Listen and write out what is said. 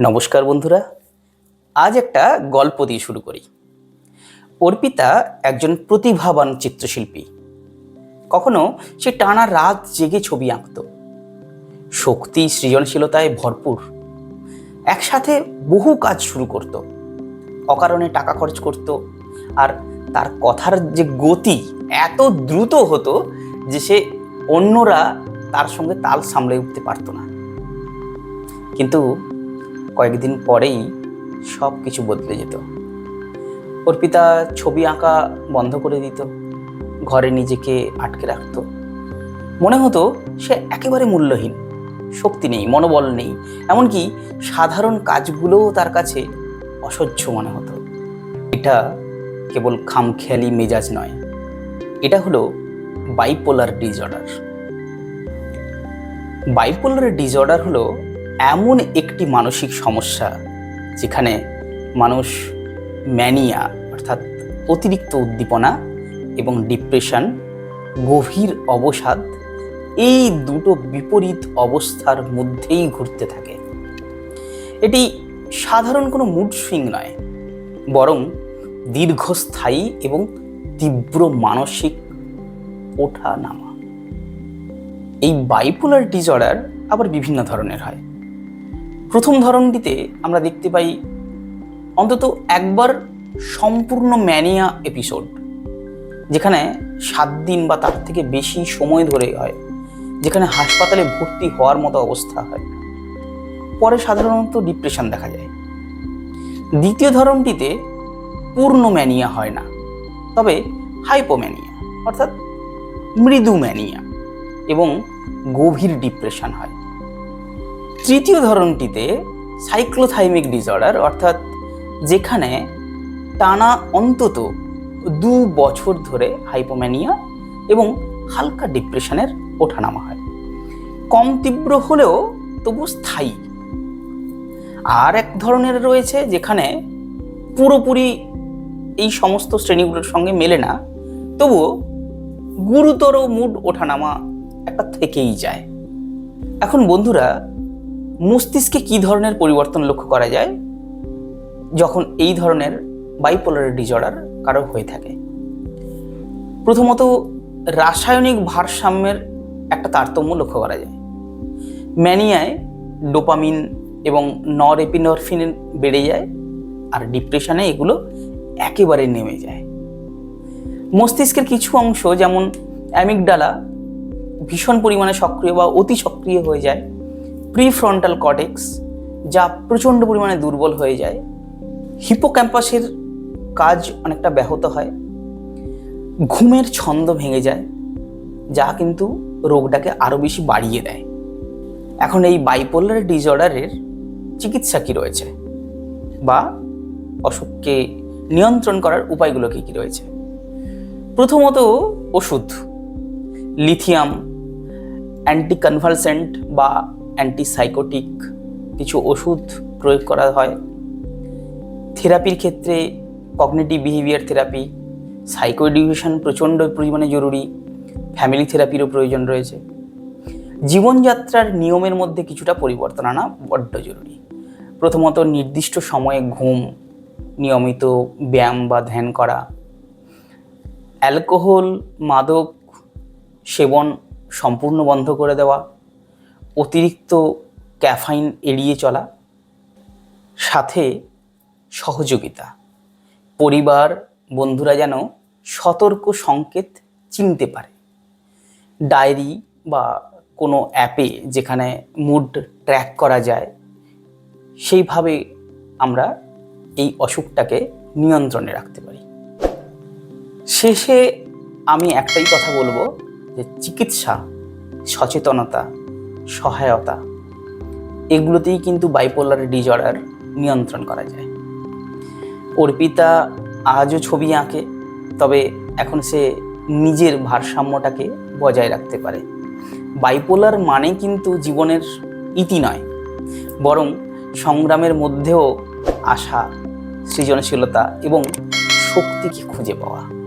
নমস্কার বন্ধুরা, আজ একটা গল্প দিয়ে শুরু করি। অর্পিতা একজন প্রতিভাবান চিত্রশিল্পী। কখনো সে টানা রাত জেগে ছবি আঁকত। শক্তি, সৃজনশীলতায় ভরপুর। একসাথে বহু কাজ শুরু করত। অকারণে টাকা খরচ করত আর তার কথার যে গতি এত দ্রুত হতো যে সে অন্যরা তার সঙ্গে তাল সামলে উঠতে পারতো না। কিন্তু কয়েকদিন পরেই সব কিছু বদলে যেত। অর্পিতা ছবি আঁকা বন্ধ করে দিত, ঘরে নিজেকে আটকে রাখতো। মনে হতো সে একেবারে মূল্যহীন, শক্তি নেই, মনোবল নেই, এমনকি সাধারণ কাজগুলোও তার কাছে অসহ্য মনে হতো। এটা কেবল খামখেয়ালি মেজাজ নয়, এটা হলো বাইপোলার ডিসঅর্ডার বাইপোলার ডিসঅর্ডার হলো এমন একটি মানসিক সমস্যা যেখানে মানুষ ম্যানিয়া অর্থাৎ অতিরিক্ত উদ্দীপনা এবং ডিপ্রেশন গভীর অবসাদ, এই দুটো বিপরীত অবস্থার মধ্যেই ঘুরতে থাকে। এটি সাধারণ কোনো মুড সুইং নয়, বরং দীর্ঘস্থায়ী এবং তীব্র মানসিক ওঠা নামা এই বাইপোলার ডিজর্ডার আবার বিভিন্ন ধরনের হয়। প্রথম ধরনটিতে আমরা দেখতে পাই অন্তত একবার সম্পূর্ণ ম্যানিয়া এপিসোড যেখানে সাত দিন বা তার থেকে বেশি সময় ধরে হয়, যেখানে হাসপাতালে ভর্তি হওয়ার মতো অবস্থা হয়। পরে সাধারণত ডিপ্রেশন দেখা যায়। দ্বিতীয় ধরনটিতে পূর্ণ ম্যানিয়া হয় না, তবে হাইপোম্যানিয়া অর্থাৎ মৃদু ম্যানিয়া এবং গভীর ডিপ্রেশন হয়। তৃতীয় ধরনটিতে সাইক্লোথাইমিক ডিসঅর্ডার, অর্থাৎ যেখানে টানা অন্তত দু বছর ধরে হাইপোম্যানিয়া এবং হালকা ডিপ্রেশনের ওঠানামা হয়। কম তীব্র হলেও তবু স্থায়ী। আর এক ধরনের রয়েছে যেখানে পুরোপুরি এই সমস্ত শ্রেণীগুলোর সঙ্গে মেলে না তবুও গুরুতর মুড ওঠানামা একটা থেকেই যায়। এখন বন্ধুরা মস্তিষ্কে কি ধরনের পরিবর্তন লক্ষ্য করা যায়? যখন এই ধরনের বাইপোলার ডিজর্ডার কারও হয়ে থাকে। প্রথমত, রাসায়নিক ভারসাম্যের একটা তারতম্য লক্ষ্য করা যায়। ম্যানিয়ায় ডোপামিন এবং নর এপিনরফিন বেড়ে যায় আর ডিপ্রেশনে এগুলো একেবারে নেমে যায়। মস্তিষ্কের কিছু অংশ, যেমন অ্যামিকডালা ভীষণ পরিমাণে সক্রিয় বা অতি সক্রিয় হয়ে যায়। প্রিফ্রন্টাল কটেক্স যা প্রচণ্ড পরিমাণে দুর্বল হয়ে যায়। হিপোক্যাম্পাসের কাজ অনেকটা ব্যাহত হয়। ঘুমের ছন্দ ভেঙে যায়, যা কিন্তু রোগটাকে আরও বেশি বাড়িয়ে দেয়। এখন এই বাইপোলার ডিসঅর্ডারের চিকিৎসা কী রয়েছে? বা অসুখকে নিয়ন্ত্রণ করার উপায়গুলো কী কী রয়েছে? প্রথমত ওষুধ লিথিয়াম অ্যান্টি কনভালসেন্ট বা অ্যান্টিসাইকোটিক কিছু ওষুধ প্রয়োগ করা হয়। থেরাপির ক্ষেত্রে cognitive behaviour therapy psycho education প্রচণ্ড পরিমাণে জরুরি, ফ্যামিলি থেরাপিরও প্রয়োজন রয়েছে। জীবনযাত্রার নিয়মের মধ্যে কিছুটা পরিবর্তন আনা বড্ড জরুরি। প্রথমত নির্দিষ্ট সময়ে ঘুম, নিয়মিত ব্যায়াম বা ধ্যান করা, অ্যালকোহল মাদক সেবন সম্পূর্ণ বন্ধ করে দেওয়া অতিরিক্ত ক্যাফাইন এড়িয়ে চলা, সাথে সহযোগিতা। পরিবার, বন্ধুরা যেন সতর্ক সংকেত চিনতে পারে। ডায়েরি বা কোনো অ্যাপে যেখানে মুড ট্র্যাক করা যায়, সেইভাবে আমরা এই অসুখটাকে নিয়ন্ত্রণে রাখতে পারি। শেষে আমি একটাই কথা বলব যে চিকিৎসা, সচেতনতা সহায়তা। এগুলোতেই কিন্তু বাইপোলার ডিজর্ডার নিয়ন্ত্রণ করা যায়। অর্পিতা আজও ছবি আঁকে, তবে এখন সে নিজের ভারসাম্যটাকে বজায় রাখতে পারে। বাইপোলার মানে কিন্তু জীবনের ইতি নয়, বরং সংগ্রামের মধ্যেও আশা, সৃজনশীলতা এবং শক্তিকে খুঁজে পাওয়া।